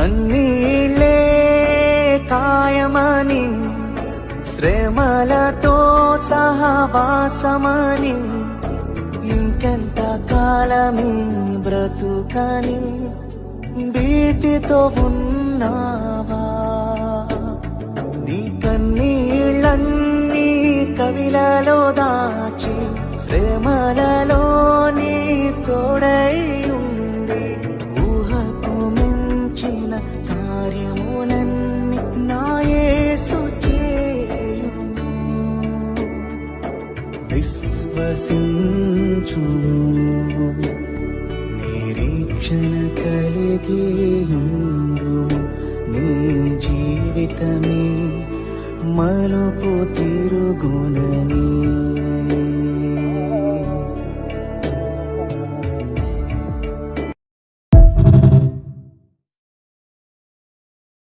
కన్నీళ్ళే కాయమని శ్రమలతో సహవాసమని ఇంకెంత కాలమే బ్రతుకని భీతితో ఉన్నావా? నీ కన్నీళ్ళన్నీ కవిలలో దాచి శ్రమలలో విశ్వసించు. నిరీక్షణ కలిగియుండు. నీ జీవితమే మలుపు తీరు